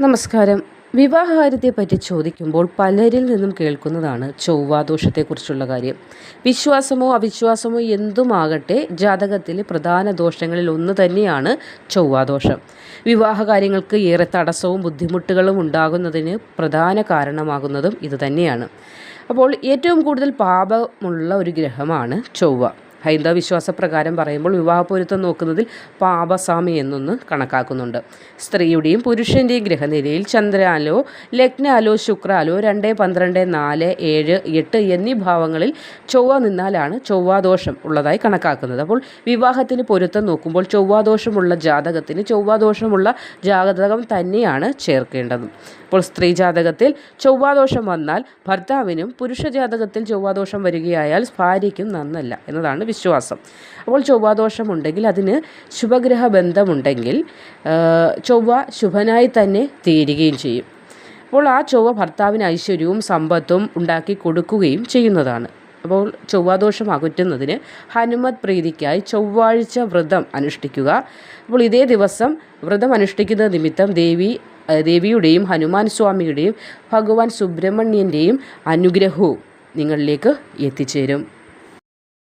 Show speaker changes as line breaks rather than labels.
നമസ്കാരം. വിവാഹകാര്യത്തെപ്പറ്റി ചോദിക്കുമ്പോൾ പലരിൽ നിന്നും കേൾക്കുന്നതാണ് ചൊവ്വാദോഷത്തെക്കുറിച്ചുള്ള കാര്യം. വിശ്വാസമോ അവിശ്വാസമോ എന്തുമാകട്ടെ ജാതകത്തിലെ പ്രധാന ദോഷങ്ങളിൽ ഒന്ന് തന്നെയാണ് ചൊവ്വാദോഷം. വിവാഹകാര്യങ്ങൾക്ക് ഏറെ തടസ്സവും ബുദ്ധിമുട്ടുകളും ഉണ്ടാകുന്നതിന് പ്രധാന കാരണമാകുന്നതും ഇതുതന്നെയാണ് അപ്പോൾ ഏറ്റവും കൂടുതൽ പാപമുള്ള ഒരു ഗ്രഹമാണ് ചൊവ്വ. ഹൈന്ദവ വിശ്വാസപ്രകാരം പറയുമ്പോൾ വിവാഹപൊരുത്തം നോക്കുന്നതിൽ പാപസാമി എന്നൊന്ന് കണക്കാക്കുന്നുണ്ട്. സ്ത്രീയുടെയും പുരുഷന്റെയും ഗ്രഹനിലയിൽ ചന്ദ്രാലോ ലഗ്നാലോ ശുക്രാലോ രണ്ട് പന്ത്രണ്ട് നാല് ഏഴ് എട്ട് എന്നീ ഭാവങ്ങളിൽ ചൊവ്വ നിന്നാലാണ് ചൊവ്വാദോഷം ഉള്ളതായി കണക്കാക്കുന്നത്. അപ്പോൾ വിവാഹത്തിന് പൊരുത്തം നോക്കുമ്പോൾ ചൊവ്വാദോഷമുള്ള ജാതകത്തിന് ചൊവ്വാദോഷമുള്ള ജാതകം തന്നെയാണ് ചേർക്കേണ്ടത്. അപ്പോൾ സ്ത്രീ ജാതകത്തിൽ ചൊവ്വാദോഷം വന്നാൽ ഭർത്താവിനും പുരുഷ ജാതകത്തിൽ ചൊവ്വാദോഷം വരികയായാൽ ഭാര്യയ്ക്കും നന്നല്ല എന്നതാണ് വിശ്വാസം അപ്പോൾ ചൊവ്വാദോഷം ഉണ്ടെങ്കിൽ അതിന് ശുഭഗ്രഹ ബന്ധമുണ്ടെങ്കിൽ ചൊവ്വ ശുഭനായി തന്നെ തീരുകയും ചെയ്യും. അപ്പോൾ ആ ചൊവ്വ ഭർത്താവിന് ഐശ്വര്യവും സമ്പത്തും ഉണ്ടാക്കി കൊടുക്കുകയും ചെയ്യുന്നതാണ്. അപ്പോൾ ചൊവ്വാദോഷം അകറ്റുന്നതിന് ഹനുമത് പ്രീതിക്കായി ചൊവ്വാഴ്ച വ്രതം അനുഷ്ഠിക്കുക. അപ്പോൾ ഇതേ ദിവസം വ്രതം അനുഷ്ഠിക്കുന്ന നിമിത്തം ദേവി ദേവിയുടെയും ഹനുമാൻ സ്വാമിയുടെയും ഭഗവാൻ സുബ്രഹ്മണ്യന്റെയും അനുഗ്രഹവും നിങ്ങളിലേക്ക് എത്തിച്ചേരും.